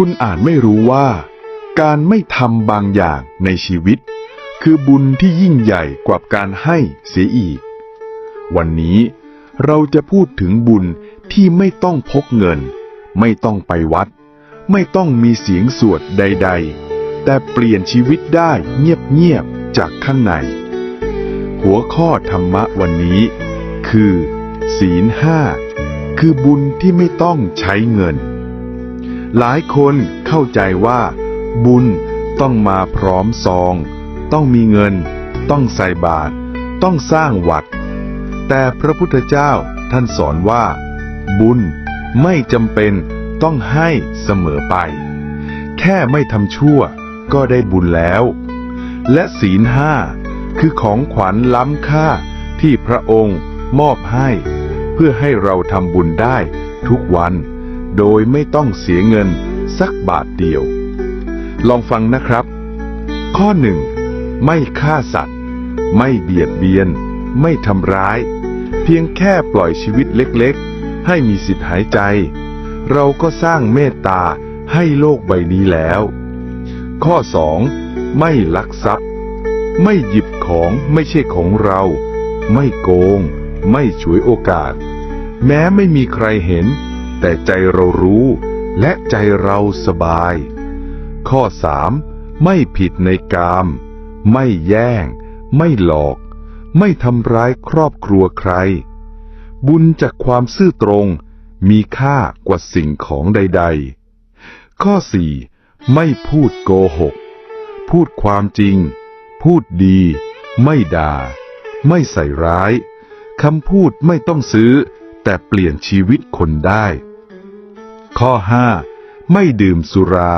คุณอาจไม่รู้ว่า การไม่ทำบางอย่างในชีวิต คือบุญที่ยิ่งใหญ่กว่าการให้เสียอีก วันนี้เราจะพูดถึงบุญที่ไม่ต้องพกเงิน ไม่ต้องไปวัด ไม่ต้องมีเสียงสวดใด ๆ แต่เปลี่ยนชีวิตได้เงียบๆจากข้างใน หัวข้อธรรมะวันนี้ คือ ศีลห้าคือบุญที่ไม่ต้องใช้เงิน หลายคนเข้าใจว่า บุญต้องมาพร้อมซอง ต้องมีเงิน ต้องใส่บาตรต้องสร้างวัด แต่พระพุทธเจ้าท่านสอนว่า บุญไม่จำเป็นต้องให้เสมอไป แค่ไม่ทำชั่วก็ได้บุญแล้ว และศีลห้าคือของขวัญล้ำค่าที่พระองค์มอบให้ เพื่อให้เราทำบุญได้ทุกวัน โดยไม่ต้องเสียเงินสักบาทเดียว ลองฟังนะครับ ข้อหนึ่งไม่ฆ่าสัตว์ ไม่เบียดเบียน ไม่ทำร้าย เพียงแค่ปล่อยชีวิตเล็กๆ ให้มีสิทธิ์หายใจ เราก็สร้างเมตตาให้โลกใบนี้แล้ว ข้อสองไม่ลักทรัพย์ ไม่หยิบของไม่ใช่ของเรา ไม่โกง ไม่ฉวยโอกาส แม้ไม่มีใครเห็น แต่ใจเรารู้และใจเราสบาย ข้อสามไม่ผิดในกาม ไม่แย่ง ไม่หลอก ไม่ทำร้ายครอบครัวใคร บุญจากความซื่อตรงมีค่ากว่าสิ่งของใด ๆ ข้อสี่ไม่พูดโกหก พูดความจริง พูดดี ไม่ด่า ไม่ใส่ร้าย คำพูดไม่ต้องซื้อ แต่เปลี่ยนชีวิตคนได้ ข้อห้าไม่ดื่มสุรา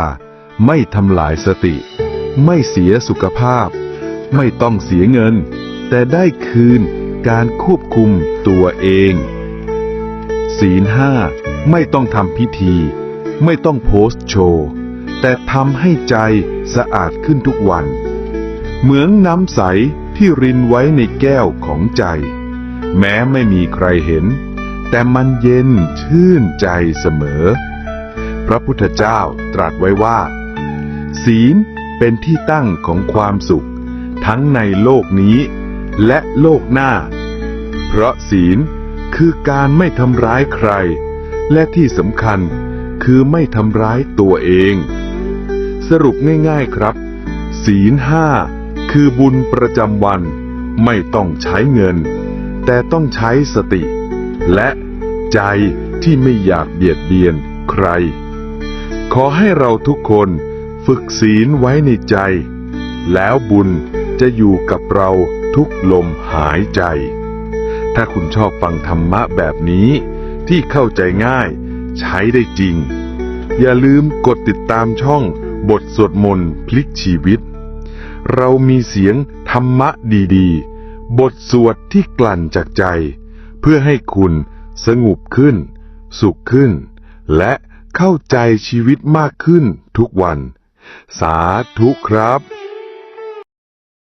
ไม่ทำลายสติ ไม่เสียสุขภาพ ไม่ต้องเสียเงิน แต่ได้คืนการควบคุมตัวเอง ศีลห้าไม่ต้องทำพิธี ไม่ต้องโพสต์โชว์ แต่ทำให้ใจสะอาดขึ้นทุกวัน เหมือนน้ำใสที่รินไว้ในแก้วของใจ แม้ไม่มีใครเห็น แต่มันเย็นชื่นใจเสมอ ระพุทธเจ้าตรัสไว้ว่า ศีลเป็นที่ตั้งของความสุข ทั้งในโลกนี้ และโลกหน้า เพราะศีลคือการไม่ทำร้ายใคร และที่สำคัญคือไม่ทำร้ายตัวเอง สรุปง่ายๆครับ ศีลห้าคือบุญประจำวัน ไม่ต้องใช้เงิน แต่ต้องใช้สติ และใจที่ไม่อยากเบียดเบียนใคร ขอให้เราทุกคนฝึกศีลไว้ในใจ แล้วบุญจะอยู่กับเราทุกลมหายใจ ถ้าคุณชอบฟังธรรมะแบบนี้ ที่เข้าใจง่าย ใช้ได้จริง อย่าลืมกดติดตามช่องบทสวดมนต์พลิกชีวิต เรามีเสียงธรรมะดีๆ บทสวดที่กลั่นจากใจ เพื่อให้คุณสงบขึ้น สุขขึ้น และ เข้าใจชีวิตมากขึ้นทุกวัน สาธุครับ